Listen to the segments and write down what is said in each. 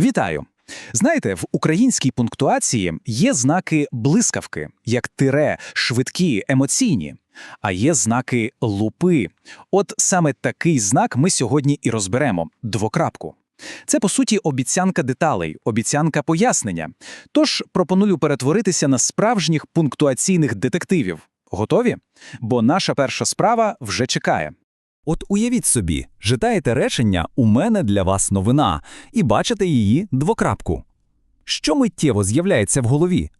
Вітаю! Знаєте, в українській пунктуації є знаки блискавки, як тире, швидкі, емоційні, а є знаки лупи. От саме такий знак ми сьогодні і розберемо двокрапку. Це, по суті, обіцянка деталей, обіцянка пояснення. Тож пропоную перетворитися на справжніх пунктуаційних детективів. Готові? Бо наша перша справа вже чекає. От уявіть собі, читаєте речення «У мене для вас новина» і бачите її двокрапку. Що миттєво з'являється в голові?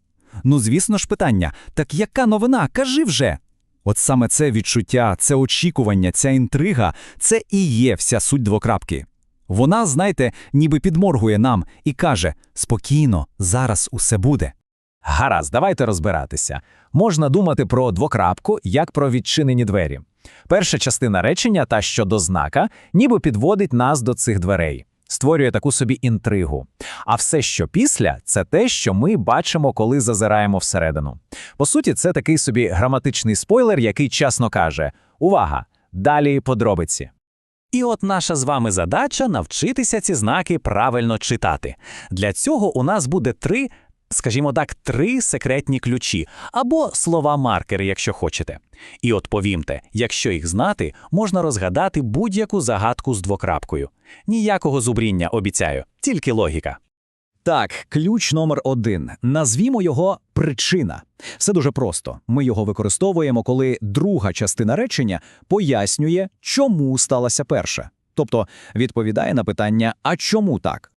Ну, звісно ж, питання так яка новина? Кажи вже. От саме це відчуття, це очікування, ця інтрига це і є вся суть двокрапки. Вона, знаєте, ніби підморгує нам і каже: спокійно, зараз усе буде. Гаразд, давайте розбиратися. Можна думати про двокрапку як про відчинені двері. Перша частина речення, та що до знака, ніби підводить нас до цих дверей, створює таку собі інтригу. А все, що після, це те, що ми бачимо, коли зазираємо всередину. По суті, це такий собі граматичний спойлер, який чесно каже: Увага! Далі подробиці. І от наша з вами задача навчитися ці знаки правильно читати. Для цього у нас буде три скажімо так, три секретні ключі або слова-маркери, якщо хочете. І от повімте, якщо їх знати, можна розгадати будь-яку загадку з двокрапкою. Ніякого зубріння обіцяю, тільки логіка. Так, ключ номер один. Назвімо його причина. Все дуже просто. Ми його використовуємо, коли друга частина речення пояснює, чому сталася перша. Тобто відповідає на питання, а чому так?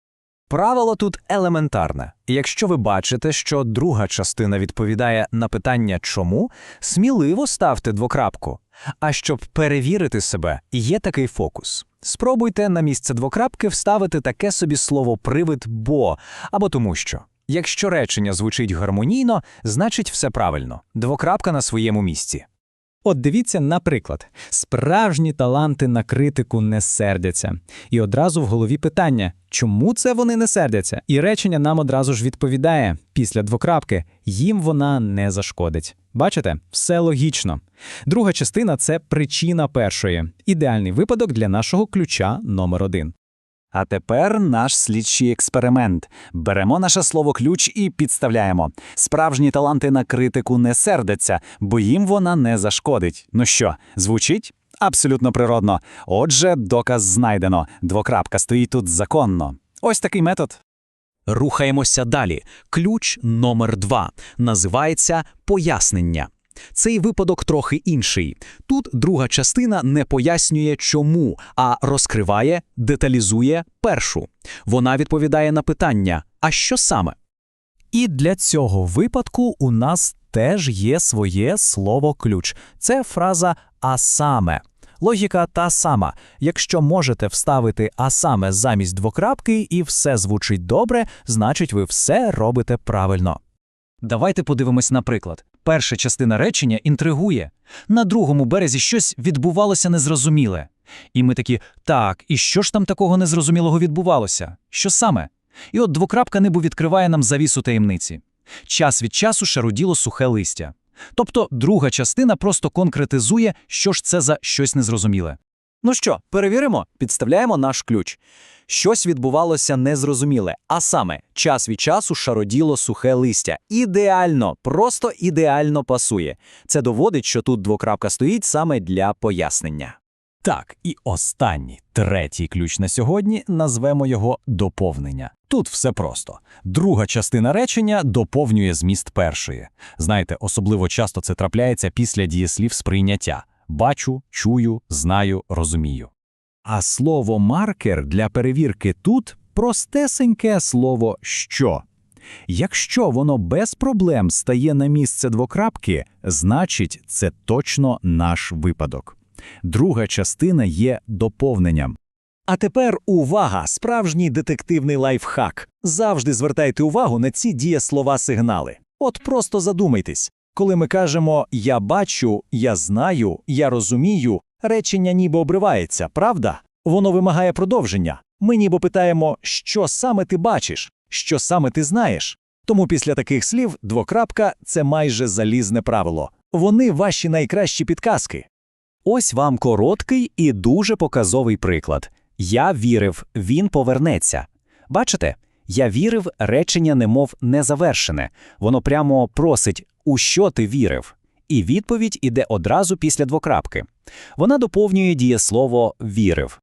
Правило тут елементарне. Якщо ви бачите, що друга частина відповідає на питання чому, сміливо ставте двокрапку. А щоб перевірити себе, є такий фокус. Спробуйте на місце двокрапки вставити таке собі слово привид бо або тому що. Якщо речення звучить гармонійно, значить все правильно. Двокрапка на своєму місці. От дивіться, наприклад, справжні таланти на критику не сердяться. І одразу в голові питання, чому це вони не сердяться? І речення нам одразу ж відповідає після двокрапки їм вона не зашкодить. Бачите, все логічно. Друга частина це причина першої, ідеальний випадок для нашого ключа номер один. А тепер наш слідчий експеримент. Беремо наше слово ключ і підставляємо. Справжні таланти на критику не сердяться, бо їм вона не зашкодить. Ну що, звучить? Абсолютно природно. Отже, доказ знайдено. Двокрапка стоїть тут законно. Ось такий метод. Рухаємося далі. Ключ номер два називається пояснення. Цей випадок трохи інший. Тут друга частина не пояснює чому, а розкриває, деталізує першу. Вона відповідає на питання: а що саме? І для цього випадку у нас теж є своє слово ключ. Це фраза а саме. Логіка та сама. Якщо можете вставити а саме замість двокрапки і все звучить добре, значить ви все робите правильно. Давайте подивимось на приклад. Перша частина речення інтригує. На другому березі щось відбувалося незрозуміле. І ми такі, так, і що ж там такого незрозумілого відбувалося? Що саме? І от двокрапка небу відкриває нам завісу таємниці. Час від часу шаруділо сухе листя. Тобто друга частина просто конкретизує, що ж це за щось незрозуміле. Ну що, перевіримо, підставляємо наш ключ. Щось відбувалося незрозуміле, а саме час від часу шароділо сухе листя. Ідеально, просто ідеально пасує. Це доводить, що тут двокрапка стоїть саме для пояснення. Так, і останній, третій ключ на сьогодні назвемо його доповнення. Тут все просто. Друга частина речення доповнює зміст першої. Знаєте, особливо часто це трапляється після дієслів сприйняття. Бачу, чую, знаю, розумію. А слово маркер для перевірки тут простесеньке слово що. Якщо воно без проблем стає на місце двокрапки, значить це точно наш випадок. Друга частина є доповненням. А тепер увага! Справжній детективний лайфхак. Завжди звертайте увагу на ці дієслова-сигнали. От просто задумайтесь. Коли ми кажемо я бачу, я знаю, я розумію, речення ніби обривається, правда? Воно вимагає продовження. Ми ніби питаємо, що саме ти бачиш, що саме ти знаєш. Тому після таких слів двокрапка це майже залізне правило. Вони ваші найкращі підказки. Ось вам короткий і дуже показовий приклад. Я вірив, він повернеться. Бачите, Я вірив, речення немов незавершене. Воно прямо просить, у що ти вірив. І відповідь іде одразу після двокрапки. Вона доповнює дієслово вірив.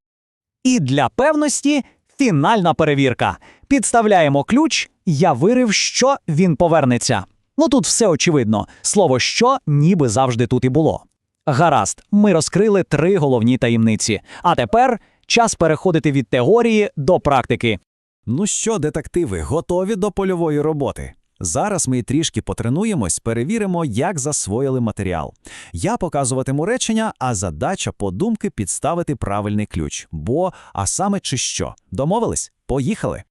І для певності фінальна перевірка. Підставляємо ключ, я вирив, що він повернеться. Ну тут все очевидно. Слово що ніби завжди тут і було. Гаразд, ми розкрили три головні таємниці. А тепер час переходити від теорії до практики. Ну що, детективи, готові до польової роботи? Зараз ми трішки потренуємось, перевіримо, як засвоїли матеріал. Я показуватиму речення, а задача подумки підставити правильний ключ. Бо, а саме чи що? Домовились? Поїхали!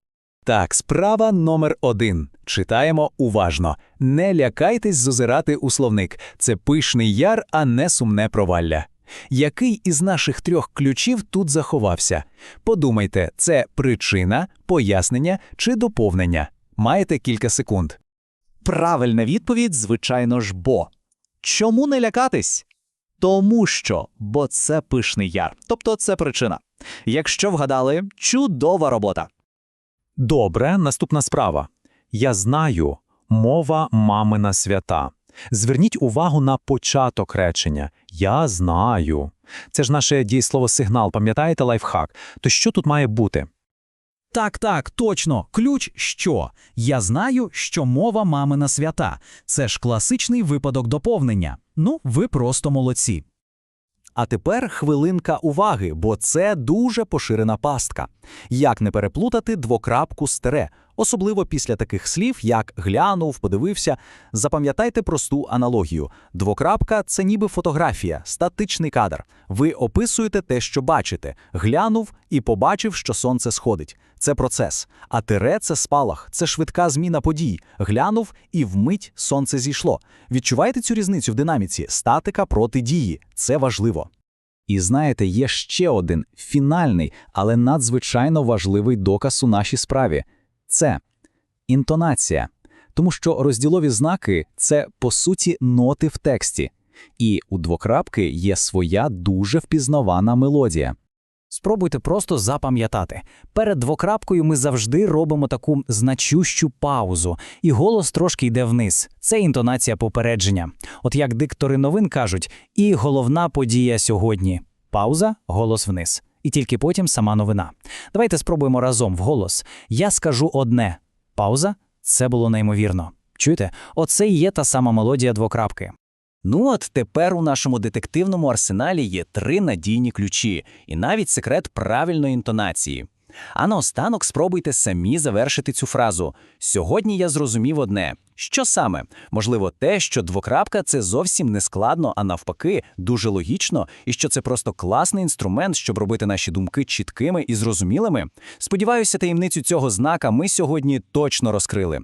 Так, справа номер один. Читаємо уважно. Не лякайтесь зозирати у словник. Це пишний яр, а не сумне провалля. Який із наших трьох ключів тут заховався? Подумайте, це причина, пояснення чи доповнення. Маєте кілька секунд. Правильна відповідь, звичайно ж, бо. Чому не лякатись? Тому що, бо це пишний яр, тобто це причина. Якщо вгадали, чудова робота. Добре, наступна справа. Я знаю, мова мамина свята. Зверніть увагу на початок речення. Я знаю. Це ж наше дієслово сигнал, пам'ятаєте лайфхак? То що тут має бути? Так, так, точно. Ключ що? Я знаю, що мова мамина свята. Це ж класичний випадок доповнення. Ну, ви просто молодці. А тепер хвилинка уваги, бо це дуже поширена пастка. Як не переплутати двокрапку з тире, особливо після таких слів, як глянув, подивився. Запам'ятайте просту аналогію. Двокрапка це ніби фотографія, статичний кадр. Ви описуєте те, що бачите. Глянув і побачив, що сонце сходить. Це процес. А тире це спалах, це швидка зміна подій. Глянув і вмить сонце зійшло. Відчуваєте цю різницю в динаміці? Статика проти дії. Це важливо. І знаєте, є ще один фінальний, але надзвичайно важливий доказ у нашій справі це інтонація. Тому що розділові знаки це по суті ноти в тексті, і у двокрапки є своя дуже впізнавана мелодія. Спробуйте просто запам'ятати. Перед двокрапкою ми завжди робимо таку значущу паузу, і голос трошки йде вниз. Це інтонація попередження. От як диктори новин кажуть, і головна подія сьогодні. Пауза, голос вниз. І тільки потім сама новина. Давайте спробуємо разом вголос. Я скажу одне. Пауза це було неймовірно. Чуєте? Оце і є та сама мелодія двокрапки. Ну от тепер у нашому детективному арсеналі є три надійні ключі, і навіть секрет правильної інтонації. А наостанок спробуйте самі завершити цю фразу. Сьогодні я зрозумів одне. Що саме? Можливо, те, що двокрапка це зовсім не складно, а навпаки, дуже логічно, і що це просто класний інструмент, щоб робити наші думки чіткими і зрозумілими. Сподіваюся, таємницю цього знака ми сьогодні точно розкрили.